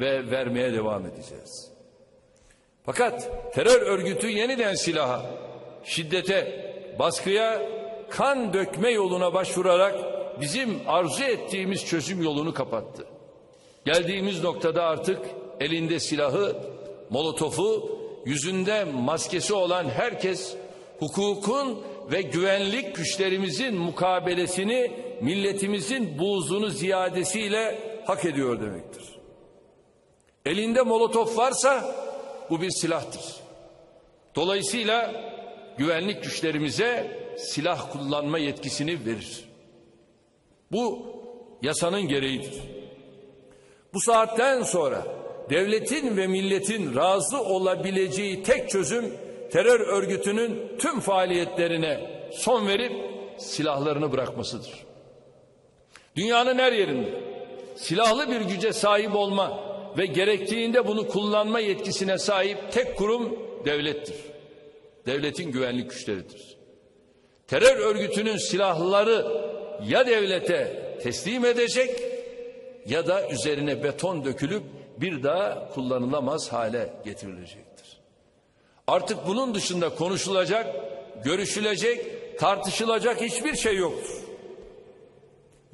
ve vermeye devam edeceğiz. Fakat terör örgütü yeniden silaha, şiddete, baskıya, kan dökme yoluna başvurarak bizim arzu ettiğimiz çözüm yolunu kapattı. Geldiğimiz noktada artık elinde silahı, molotofu, yüzünde maskesi olan herkes hukukun ve güvenlik güçlerimizin mukabelesini milletimizin buğzunu ziyadesiyle hak ediyor demektir. Elinde molotof varsa bu bir silahtır. Dolayısıyla güvenlik güçlerimize silah kullanma yetkisini verir. Bu yasanın gereğidir. Bu saatten sonra devletin ve milletin razı olabileceği tek çözüm terör örgütünün tüm faaliyetlerine son verip silahlarını bırakmasıdır. Dünyanın her yerinde silahlı bir güce sahip olma ve gerektiğinde bunu kullanma yetkisine sahip tek kurum devlettir. Devletin güvenlik güçleridir. Terör örgütünün silahları ya devlete teslim edecek ya da üzerine beton dökülüp bir daha kullanılamaz hale getirilecektir. Artık bunun dışında konuşulacak, görüşülecek, tartışılacak hiçbir şey yoktur.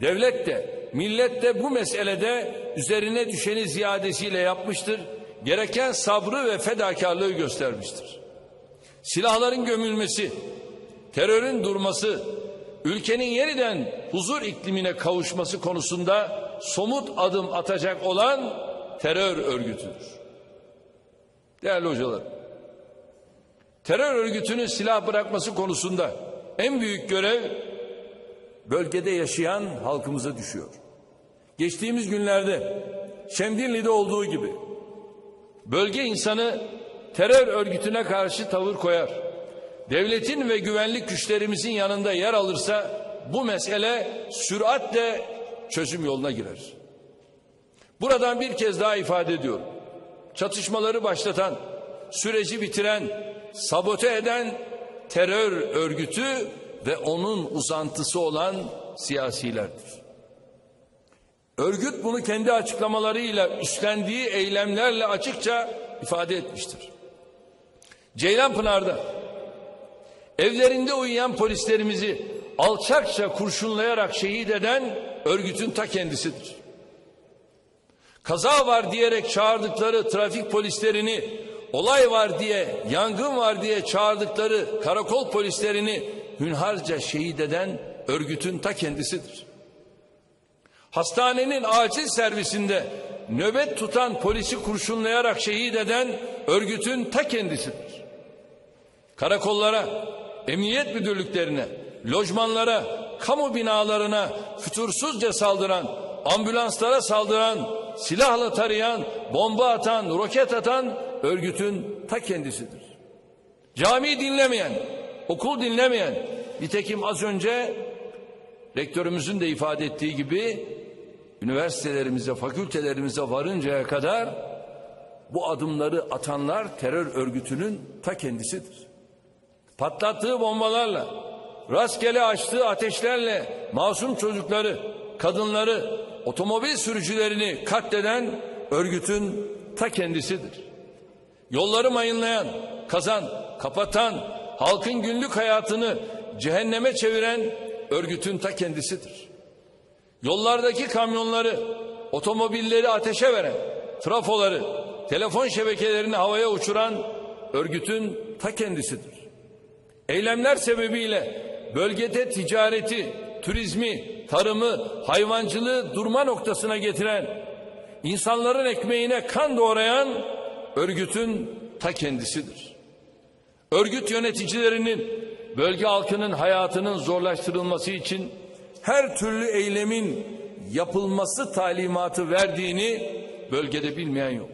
Devlet de, millet de bu meselede üzerine düşeni ziyadesiyle yapmıştır. Gereken sabrı ve fedakarlığı göstermiştir. Silahların gömülmesi, terörün durması, ülkenin yeniden huzur iklimine kavuşması konusunda somut adım atacak olan terör örgütüdür. Değerli hocalar, terör örgütünün silah bırakması konusunda en büyük görev bölgede yaşayan halkımıza düşüyor. Geçtiğimiz günlerde Şemdinli'de olduğu gibi bölge insanı terör örgütüne karşı tavır koyar. Devletin ve güvenlik güçlerimizin yanında yer alırsa bu mesele süratle çözüm yoluna girer. Buradan bir kez daha ifade ediyorum. Çatışmaları başlatan, süreci bitiren, sabote eden terör örgütü ve onun uzantısı olan siyasilerdir. Örgüt bunu kendi açıklamalarıyla üstlendiği eylemlerle açıkça ifade etmiştir. Ceylanpınar'da evlerinde uyuyan polislerimizi alçakça kurşunlayarak şehit eden örgütün ta kendisidir. Kaza var diyerek çağırdıkları trafik polislerini, olay var diye, yangın var diye çağırdıkları karakol polislerini hünharca şehit eden örgütün ta kendisidir. Hastanenin acil servisinde nöbet tutan polisi kurşunlayarak şehit eden örgütün ta kendisidir. Karakollara, emniyet müdürlüklerine, lojmanlara, kamu binalarına fütursuzca saldıran, ambulanslara saldıran, silahla tarayan, bomba atan, roket atan örgütün ta kendisidir. Cami dinlemeyen, okul dinlemeyen, nitekim az önce rektörümüzün de ifade ettiği gibi üniversitelerimize, fakültelerimize varıncaya kadar bu adımları atanlar terör örgütünün ta kendisidir. Patlattığı bombalarla, rastgele açtığı ateşlerle masum çocukları, kadınları, otomobil sürücülerini katleden örgütün ta kendisidir. Yolları mayınlayan, kazan, kapatan, halkın günlük hayatını cehenneme çeviren örgütün ta kendisidir. Yollardaki kamyonları, otomobilleri ateşe veren, trafoları, telefon şebekelerini havaya uçuran örgütün ta kendisidir. Eylemler sebebiyle bölgede ticareti, turizmi, tarımı, hayvancılığı durma noktasına getiren, insanların ekmeğine kan doğrayan örgütün ta kendisidir. Örgüt yöneticilerinin bölge halkının hayatının zorlaştırılması için her türlü eylemin yapılması talimatı verdiğini bölgede bilmeyen yok.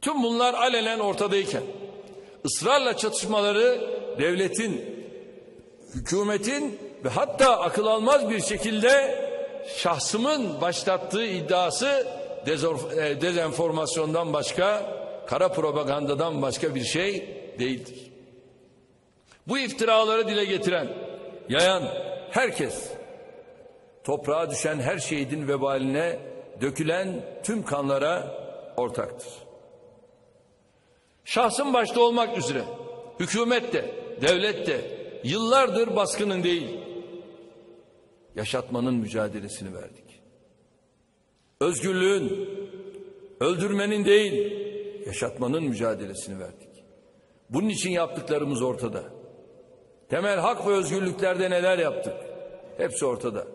Tüm bunlar alenen ortadayken ısrarla çatışmaları devletin, hükümetin ve hatta akıl almaz bir şekilde şahsımın başlattığı iddiası e, dezenformasyondan başka, kara propagandadan başka bir şey değildir. Bu iftiraları dile getiren, yayan herkes toprağa düşen her şehidin vebaline dökülen tüm kanlara ortaktır. Şahsım başta olmak üzere hükümet de, devlet de yıllardır baskının değil, yaşatmanın mücadelesini verdik. Özgürlüğün, öldürmenin değil, yaşatmanın mücadelesini verdik. Bunun için yaptıklarımız ortada. Temel hak ve özgürlüklerde neler yaptık? Hepsi ortada.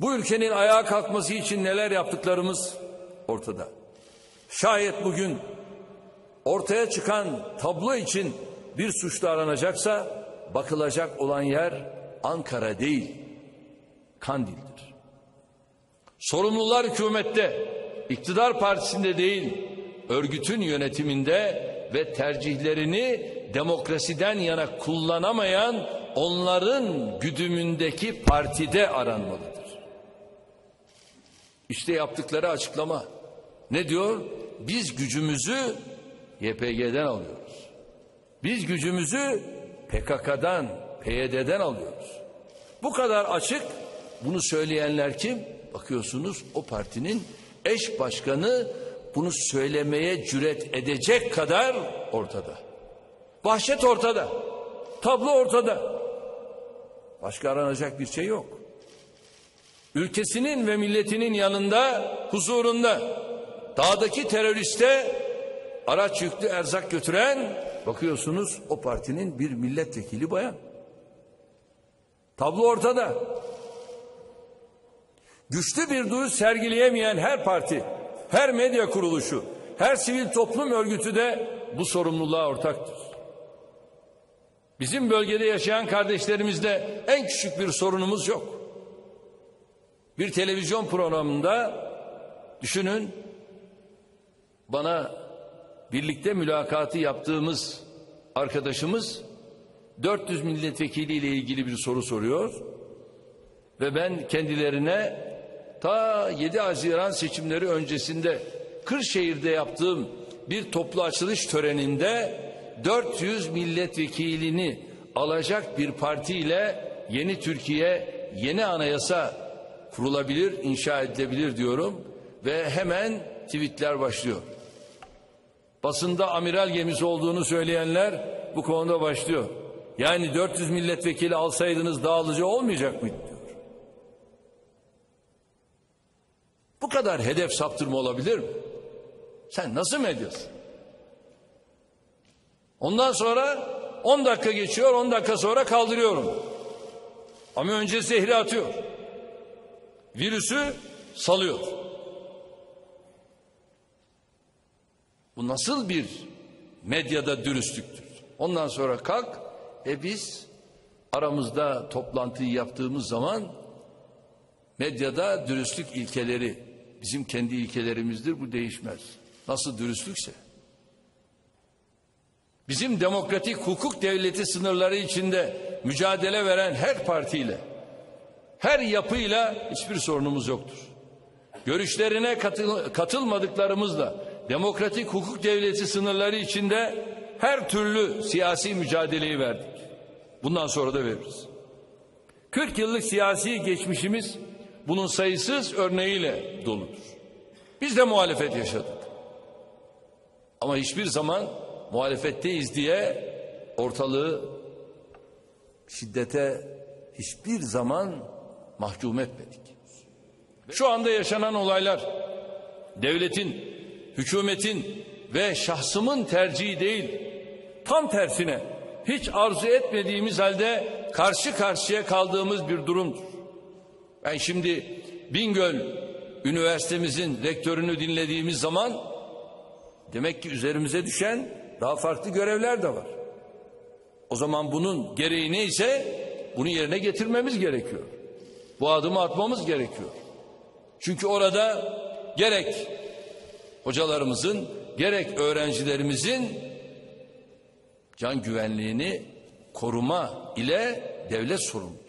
Bu ülkenin ayağa kalkması için neler yaptıklarımız ortada. Şayet bugün ortaya çıkan tablo için bir suçlu aranacaksa bakılacak olan yer Ankara değil, Kandil'dir. Sorumlular hükümette, iktidar partisinde değil, örgütün yönetiminde ve tercihlerini demokrasiden yana kullanamayan onların güdümündeki partide aranmalıdır. İşte yaptıkları açıklama. Ne diyor? Biz gücümüzü YPG'den alıyoruz. Biz gücümüzü PKK'dan, PYD'den alıyoruz. Bu kadar açık bunu söyleyenler kim? Bakıyorsunuz o partinin eş başkanı bunu söylemeye cüret edecek kadar ortada. Vahşet ortada. Tablo ortada. Başka aranacak bir şey yok. Ülkesinin ve milletinin yanında, huzurunda dağdaki teröriste araç yüklü erzak götüren bakıyorsunuz o partinin bir milletvekili bayan. Tablo ortada. Güçlü bir duruş sergileyemeyen her parti, her medya kuruluşu, her sivil toplum örgütü de bu sorumluluğa ortaktır. Bizim bölgede yaşayan kardeşlerimizle en küçük bir sorunumuz yok. Bir televizyon programında düşünün bana birlikte mülakatı yaptığımız arkadaşımız 400 milletvekili ile ilgili bir soru soruyor ve ben kendilerine ta 7 Haziran seçimleri öncesinde Kırşehir'de yaptığım bir toplu açılış töreninde 400 milletvekilini alacak bir partiyle yeni Türkiye, yeni anayasa kurulabilir, inşa edilebilir diyorum ve hemen tweetler başlıyor. Basında amiral gemisi olduğunu söyleyenler bu konuda başlıyor. Yani 400 milletvekili alsaydınız dağılıcı olmayacak mıydı diyor. Bu kadar hedef saptırma olabilir mi? Sen nasıl medyasın? Ondan sonra 10 dakika geçiyor, 10 dakika sonra kaldırıyorum. Ama önce zehri atıyor. Virüsü salıyor. Bu nasıl bir medyada dürüstlüktür? Ondan sonra kalk e biz aramızda toplantıyı yaptığımız zaman medyada dürüstlük ilkeleri bizim kendi ilkelerimizdir bu değişmez. Nasıl dürüstlükse. Bizim demokratik hukuk devleti sınırları içinde mücadele veren her partiyle, her yapıyla hiçbir sorunumuz yoktur. Görüşlerine katıl katılmadıklarımızla demokratik hukuk devleti sınırları içinde her türlü siyasi mücadeleyi verdik. Bundan sonra da veririz. 40 yıllık siyasi geçmişimiz bunun sayısız örneğiyle doludur. Biz de muhalefet yaşadık. Ama hiçbir zaman muhalefetteyiz diye ortalığı şiddete hiçbir zaman mahkum etmedik. Şu anda yaşanan olaylar devletin, hükümetin ve şahsımın tercihi değil, tam tersine hiç arzu etmediğimiz halde karşı karşıya kaldığımız bir durumdur. Ben şimdi Bingöl Üniversitemizin rektörünü dinlediğimiz zaman demek ki üzerimize düşen daha farklı görevler de var. O zaman bunun gereği neyse bunu yerine getirmemiz gerekiyor. Bu adımı atmamız gerekiyor. Çünkü orada gerek hocalarımızın gerek öğrencilerimizin can güvenliğini koruma ile devlet sorumlu.